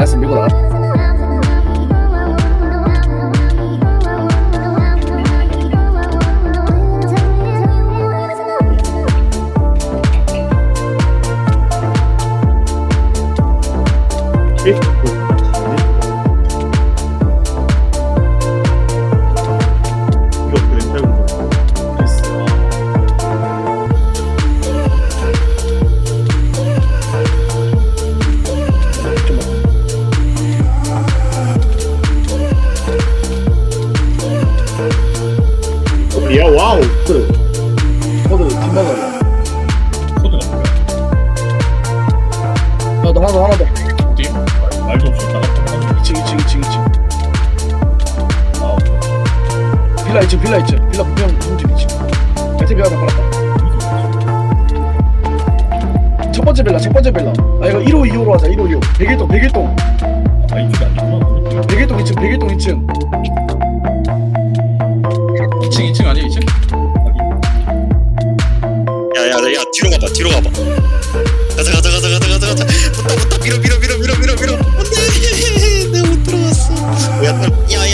have some people that 야 와우 그래 코드 팀버거야 코드가 뭐야? 어, 나도 하나 더 하나 더. 어디? 말도 없이 나갔다. 2층 2층 2층 2층 빌라 2층 빌라 2층 빌라 분명 분집 2층 같은 빌라 다 팔았다. 첫 번째 빌라 첫 번째 빌라. 아 이거 1호 2호로 하자 1호 2호. 101동 101동 아, 이게 아니구나. 101동 2층 101동 2층. 2층 2층 아니야 2층? 야야 야 뒤로 가봐 뒤로 가봐. 가자 가자 가자 가자 가자 가자. 붙다 밀어 밀어 밀어 밀어 밀어 밀어. 안돼 내가 못 들어갔어. 야야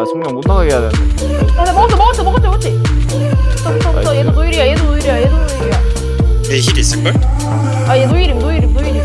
나간다 성명 못 나가게 해야 되는데 어, 나 먹었어, 먹었어, 먹었어, 먹었지. 붙어, 붙어, 붙어. 얘도 노일이야, 얘도 노일이야, 얘도 노일이야. 내 힐 있을걸? 아, 얘 노일임, 노일임, 노일임.